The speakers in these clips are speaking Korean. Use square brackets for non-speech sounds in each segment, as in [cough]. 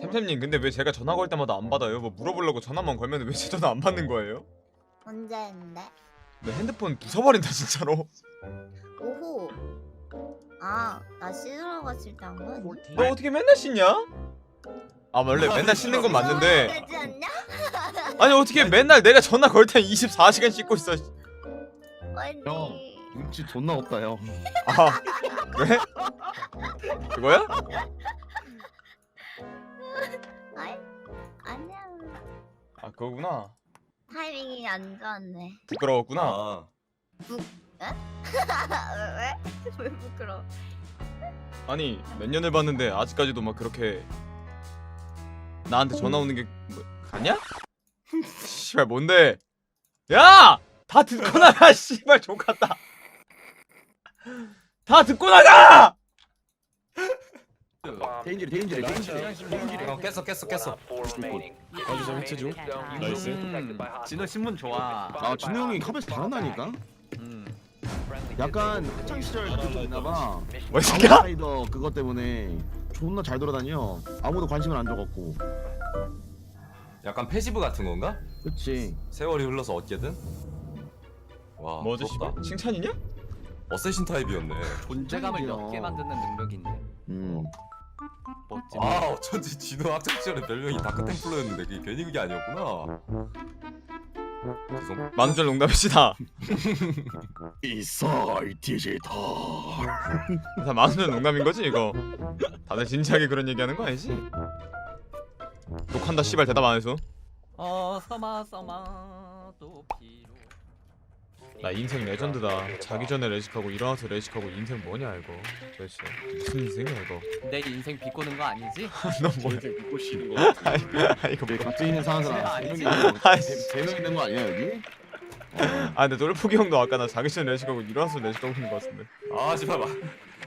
템템님 근데 왜 제가 전화 걸 때마다 안 받아요? 뭐 물어보려고 전화만 걸면 왜 제 전화 안 받는 거예요? 언제 했는데? 내 핸드폰 부숴버린다 진짜로 오호. 아, 나 씻으러 갔을 때한 건? 너 어떻게 맨날 씻냐? 아 원래 맨날 씻는 건 맞는데 않냐? 아니 어떻게 맨날 내가 전화 걸 때 24시간 씻고 있어 언니. 형. 눈치 존나 없다 형. 아 그래? 그거야? 아이, 아니야. 아 그거구나 타이밍이 안 좋았네. 부끄러웠구나 아, [laughs] 왜? 왜 부끄러워? 아니 몇 년을 봤는데 아직까지도 막 그렇게 나한테 전화 오는 게 뭐, 가냐? [laughs] 씨발 뭔데? 야! 다 듣고 나가 [laughs] 씨발 족같다 다 듣고 나가! 대인지리 대인지리 대인지리. 형 깼어 깼어 깼어. 거기서 해체 중. 나이스. 음, 진호 신문 좋아. 아 진우 형이 컵에서 잘한다니까. 음. 약간 학창 시절 좀 있나봐. 뭐이 새끼야? 아웃사이더 그것 때문에 존나 잘 돌아다녀. 아무도 관심을 안 줘갖고. 약간 패시브 같은 건가? 그치. 세월이 흘러서 얻게든. 와, 부럽다. 씨발? 칭찬이냐? 어쌔신 타입이었네. 존재감을 짱이죠. 넓게 만드는 능력이 있네. 음. 멋지. 아, 어쩐지 진호 학창 시절에 별명이 다크템플러였는데 그게 괜히 그게 아니었구나. 죄송. 만우절 농담이시다 이사이 디지털. 다 만우절 농담인 거지 이거 다들 진지하게 그런 얘기하는 거 아니지? 욕한다 씨발 대답 안 해서 어 서마 서마 또 비로. 나 인생 레전드다 자기 전에 레식하고 일어나서 레식하고 인생 뭐냐 이거 도대체 무슨 인생이야 이거 내 인생 비꼬는 거 아니지? [laughs] 너 뭐야 인생 믿고 쉬는 [laughs] 거. 아 이거 왜뭐 같이 있는 사는 사람 아니지? 세명 있는 거 아니야 여기? 아 근데 똘포기 형도 아까 나 자기 전에 레식하고 일어나서 레식하고 있는 거 같은데 아, 씨발 마.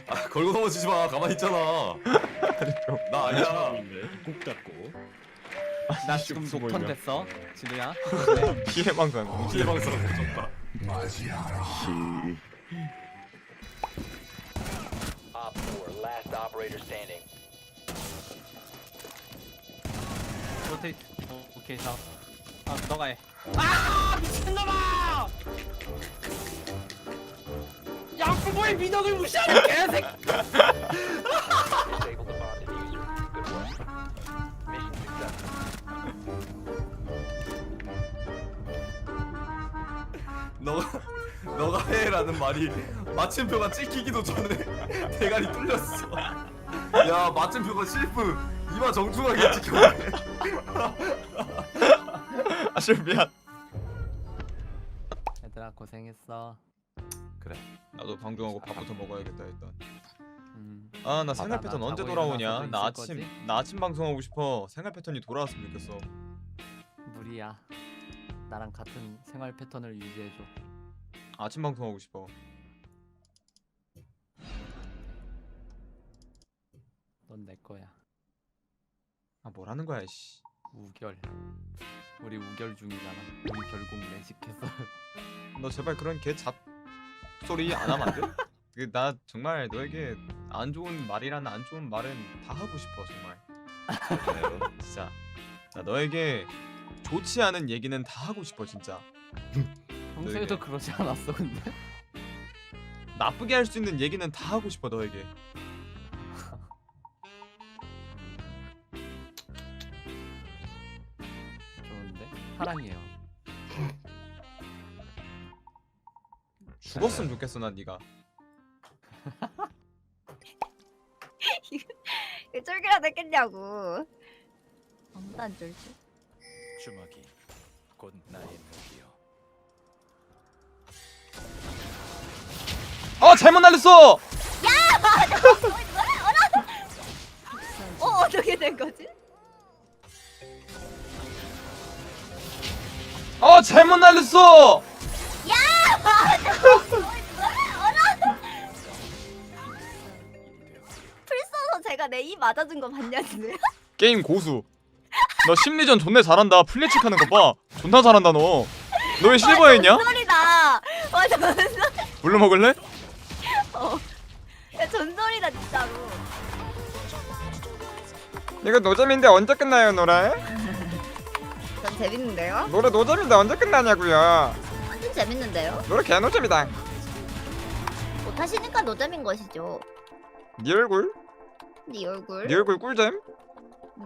아, 걸고 넘어지지 마. 가만히 있잖아. 나 아니야. 꼭 닫고. 나 지금 무슨 보이냐. 됐어. 진호야. 피해망상 [laughs] 피해 방송 졌다. 시. Op 4, last operator standing. 로테이트. 어, 오케이 자. 아 너가 해. 아 미친놈아! 양부모의 민원을 무시하는 개새끼! [laughs] 너가 너가 해라는 말이 마침표가 찍히기도 전에 [laughs] 대가리 뚫렸어. 야 마침표가 실프 이마 정중하게 찍혔네. [laughs] 아씨 미안 얘들아 고생했어. 나도 방종하고 밥부터 먹어야겠다 일단 음. 아 나 생활 나 패턴 언제 자고 돌아오냐 일어나서도 나 있을 아침 거지? 나 아침 방송하고 싶어 생활 패턴이 돌아왔으면 좋겠어 무리야. 나랑 같은 생활 패턴을 유지해줘. 아침 방송 하고 싶어 넌 내 거야. 아 뭐라는 거야 씨 우결. 우리 우결 중이잖아. 우리 결국 내식해서. [laughs] 너 제발 그런 개 잡 소리 안 하면 안 돼? [laughs] 그, 나 정말 너에게 안 좋은 말이라는 안 좋은 말은 다 하고 싶어 정말 [laughs] 진짜 나 너에게 좋지 않은 얘기는 다 하고 싶어 진짜 [laughs] 평소에도 그러지 않았어 근데. 나쁘게 할 수 있는 얘기는 다 하고 싶어 너에게 좋은데? 사랑해요. 죽었으면 좋겠어 난 네가 [laughs] 왜 쫄기라 됐겠냐고. 아무도 안 쫄지. 주먹이 곧 나의 무기요. 어 잘못 날렸어 어, 어떻게 된 거지? 어 잘못 날렸어 풀 써서 제가 내 이 맞아준 거 봤냐고요? 게임 고수 너 심리전 존나 잘한다 플래치 하는 거 봐 존나 잘한다 너 너 왜 실버에 있냐? 소리다. 맞아, 맞아. 물로 먹을래? 어. 재밌습니다 진짜로. 이거 노잼인데 언제 끝나요 노래? [laughs] 전 재밌는데요? 노래 노잼인데 언제 끝나냐고요 완전 재밌는데요? 노래 개노잼이다 못하시니까 노잼인 것이죠. 네 얼굴 네 얼굴. 네 얼굴 꿀잼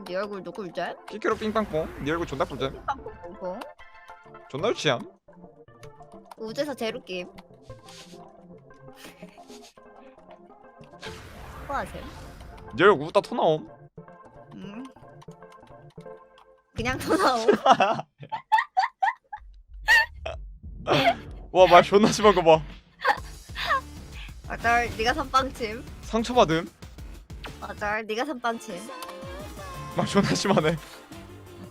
네 얼굴도 꿀잼. 키키로 삥빵뽕 네 얼굴 존나 꿀잼 뽕뽕뽕. 존나 유치함 우주에서 제로 게임. 뭐 하세요? 네 얼굴 웃다 토 나옴 음. 그냥 토 나오. 와말 존나 심한 거봐 맞아, 네가 선빵침. 상처받음 맞아, 네가 선빵침. 말 존나 심하네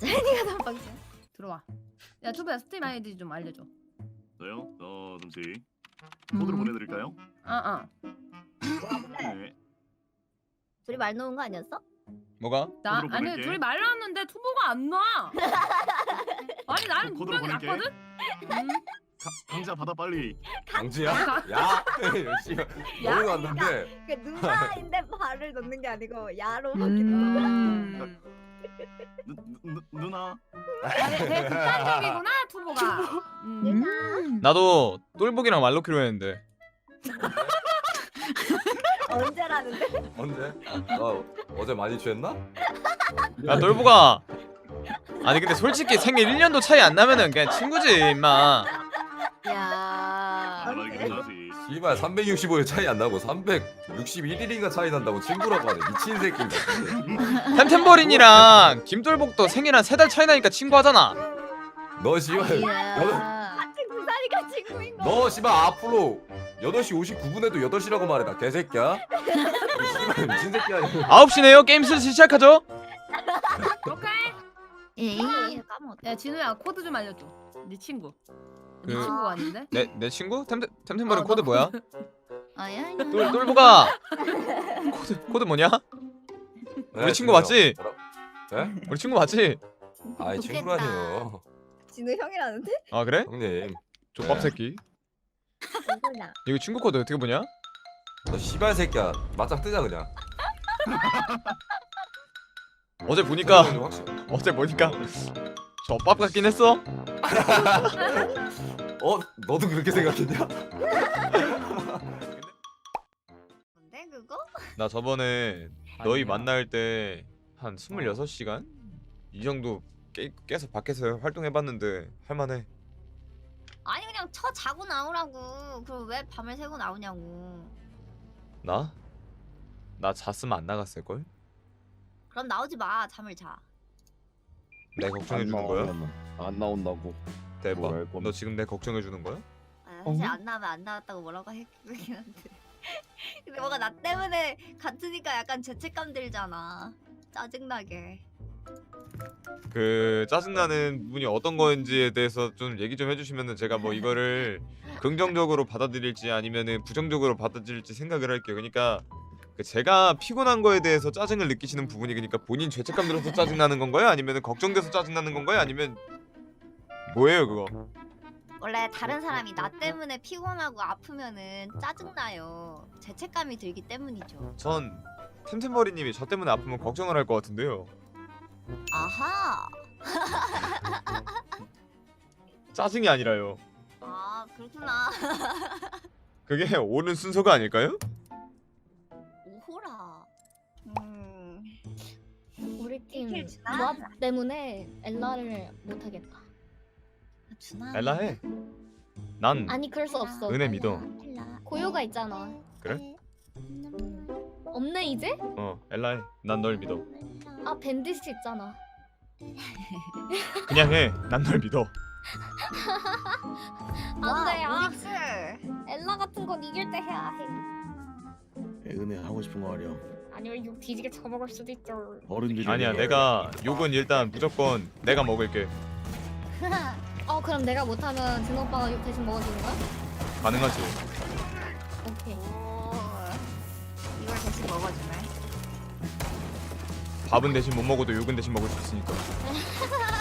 네가 선빵침. 들어와. 야 투부야 스팀 아이디 좀 알려줘. 저요? 어 잠시 코드로 보내드릴까요? 아 아. 네. 둘이 말 놓은 거 아니었어? 뭐가? 나 코드로 아니 보낼게. 둘이 말 나왔는데 투보가 안 나. [laughs] 아니 나는 코드로 분명히 보낼게. 났거든. 음. 가, 강자 받아 빨리. 강지야? 야? 열심히 야? 너무 왔는데 그 [laughs] 누나인데 발을 넣는 게 아니고 야로 바뀌는 음. 누, 누, 누나. 아니 되게 극단적이구나 투보가. 음. 나도 똘복이랑 말 놓기로 했는데 [laughs] 언제라는데? 언제? 나 어제 많이 취했나? 야 똘복아 아니 근데 솔직히 생일 1년도 차이 안 나면은 그냥 친구지 임마 야. 씨발 365일 차이 안 나고 361일인가 차이 난다고 친구라고 하네 미친 새끼인가 템템버린이랑 김똘복도 생일 한 세 달 차이 나니까 친구 하잖아 너 씨발 야. 같은 구사리가 친구인 거. 너 씨발 앞으로 8시 59분에도 8시라고 말해 나 개새끼야 이 씨발 미친 새끼 아니야 9시네요 게임 슬슬 시작하죠 오케이. 에이, 까먹었다. 야 진우야 코드 좀 알려줘. 네 친구. 네 그- 친구가 아닌데? 내, 내 친구? 템템, 템템버린 어, 코드 너 뭐야? 아야. 똘, 똘복아 코드, 코드 뭐냐? 우리 친구 맞지? 네? 우리 친구 맞지? 아이 친구라니요 진우 형이라는데? 아 그래? 형님 족밥 네. 새끼 누구냐? 이거 친구 코드 어떻게 보냐? 너 씨발 새끼야 맞짱 뜨자 그냥 어제 보니까 좀 확실- 어제 보니까 족밥 같긴 했어 [laughs] 어? 너도 그렇게 생각했냐? 뭔데 그거? 나 저번에 너희 만날 때 한 26시간? 이 정도 깨, 깨서 밖에서 활동해봤는데 할만해 아니 그냥 쳐 자고 나오라고. 그럼 왜 밤을 새고 나오냐고. 나? 나 잤으면 안 나갔을걸? 그럼 나오지 마. 잠을 자. 내 걱정해주는 거야? 안 나온다고. 대박 뭐랄 건데. 너 지금 내 걱정해 주는 거야? 아, 사실 안 나오면 안 나왔다고 뭐라고 했긴 한데. [laughs] 근데 뭔가 나 때문에 같으니까 약간 죄책감 들잖아. 짜증나게. 그 짜증나는 부분이 어떤 건지에 대해서 좀 얘기 좀 해주시면은 제가 뭐 이거를 [laughs] 긍정적으로 받아들일지 아니면은 부정적으로 받아들일지 생각을 할게요. 그러니까 그 제가 피곤한 거에 대해서 짜증을 느끼시는 부분이 그러니까 본인 죄책감 들어서 짜증 나는 건가요? 아니면은 걱정돼서 짜증 나는 건가요? 아니면 뭐예요 그거? 원래 다른 사람이 나 [laughs] 때문에 피곤하고 아프면은 짜증나요. 죄책감이 들기 때문이죠. 전 템템버리님이 저 때문에 아프면 걱정을 할 것 같은데요. 아하. [laughs] 짜증이 아니라요. 아 그렇구나. 그게 옳은 순서가 아닐까요? 오호라. 음. 우리 팀킬 주나? 조합 때문에 엘라를 못 하겠다. 주나. 엘라 해. 난 아니 그럴 수 없어. 은혜 믿어. 고요가 있잖아. 그래? 없네 이제? 어 엘라 해. 난 널 믿어. 아 밴디스 있잖아. 그냥 해. 난 널 믿어. [laughs] 안돼. 아, 오릭스. 엘라 같은 건 이길 때 해야 해. 예, 은혜 하고 싶은 거 하렴. 아니면 욕 뒤지게 쳐먹을 수도 있죠. 어른들이. 아니야 내가 욕은 일단 무조건 내가 먹을게. [laughs] 어 그럼 내가 못하면 진호 오빠가 욕 대신 먹어주는 거야? 가능하지. 오케이. 오. 이걸 대신 먹어주네. 밥은 대신 못 먹어도 욕은 대신 먹을 수 있으니까. [laughs]